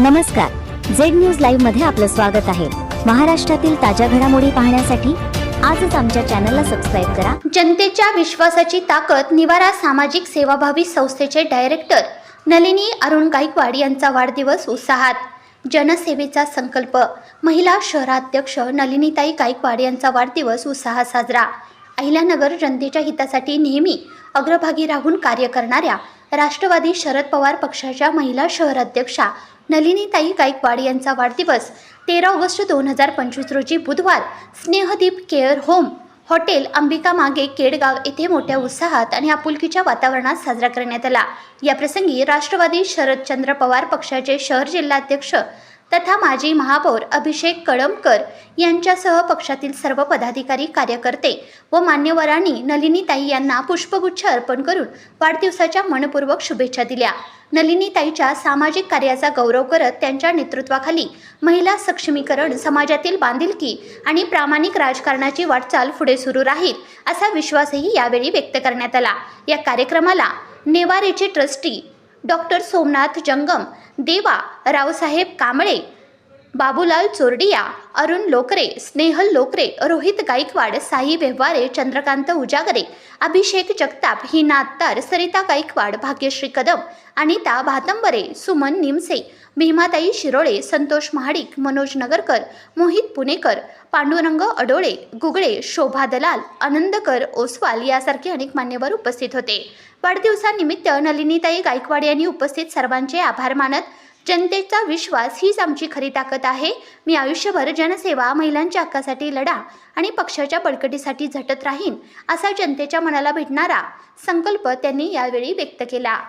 नमस्कार. Z news लाईव्हमध्ये आपलं स्वागत आहे. महाराष्ट्रातील ताज्या घडामोडी पाहण्यासाठी आजच आमच्या चॅनलला सबस्क्राईब करा. जनतेच्या विश्वासाची ताकद निवारा सामाजिक सेवाभावी संस्थेचे डायरेक्टर नलिनी अरुण गायकवाड यांचा वाढदिवस उत्साहात. जनसेवेचा संकल्प. महिला शहराध्यक्ष नलिनीताई गायकवाड यांचा वाढदिवस उत्साहात साजरा. अहिल्यानगर जनतेच्या हितासाठी नेहमी अग्रभागी राहून कार्य करणाऱ्या राष्ट्रवादी शरद पवार पक्षाच्या महिला शहराध्यक्षा नलिनीताई गायकवाड यांचा वाढदिवस तेरा ऑगस्ट दोन हजार पंचवीस रोजी बुधवार Snehdeep care home hotel Ambika मागे केडगाव येथे मोठ्या उत्साहात आणि आपुलकीच्या वातावरणात साजरा करण्यात आला. याप्रसंगी राष्ट्रवादी शरदचंद्र पवार पक्षाचे शहर जिल्हाध्यक्ष तथा माजी महापौर अभिषेक कळमकर यांच्यासह पक्षातील सर्व पदाधिकारी कार्यकर्ते व मान्यवरांनी नलिनीताई यांना पुष्पगुच्छ अर्पण करून वाढदिवसाच्या मनपूर्वक शुभेच्छा दिल्या. नलिनीताईच्या सामाजिक कार्याचा गौरव करत त्यांच्या नेतृत्वाखाली महिला सक्षमीकरण समाजातील बांधिलकी आणि प्रामाणिक राजकारणाची वाटचाल पुढे सुरू राहील असा विश्वासही यावेळी व्यक्त करण्यात आला. या कार्यक्रमाला नेवारेचे ट्रस्टी डॉक्टर सोमनाथ जंगम देवा रावसाहेब कांबळे बाबूलाल चोरडिया अरुण लोकरे स्नेहल लोकरे रोहित गायकवाड साई व्यवहारे चंद्रकांत उजागरे अभिषेक जगताप हिना अत्तार सरिता गायकवाड भाग्यश्री कदम अनिता भातंबरे सुमन निमसे भीमाताई शिरोळे संतोष महाडिक मनोज नगरकर मोहित पुणेकर पांडुरंग अडोळे गुगळे शोभा दलाल आनंदकर ओसवाल यासारखे अनेक मान्यवर उपस्थित होते. वाढदिवसानिमित्त नलिनीताई गायकवाड यांनी उपस्थित सर्वांचे आभार मानत जनतेचा विश्वास हीच आमची खरी ताकद आहे. मी आयुष्यभर जनसेवा महिलांच्या हक्कासाठी लढा आणि पक्षाच्या बळकटीसाठी झटत राहीन असा जनतेच्या मनाला भेटणारा संकल्प त्यांनी यावेळी व्यक्त केला.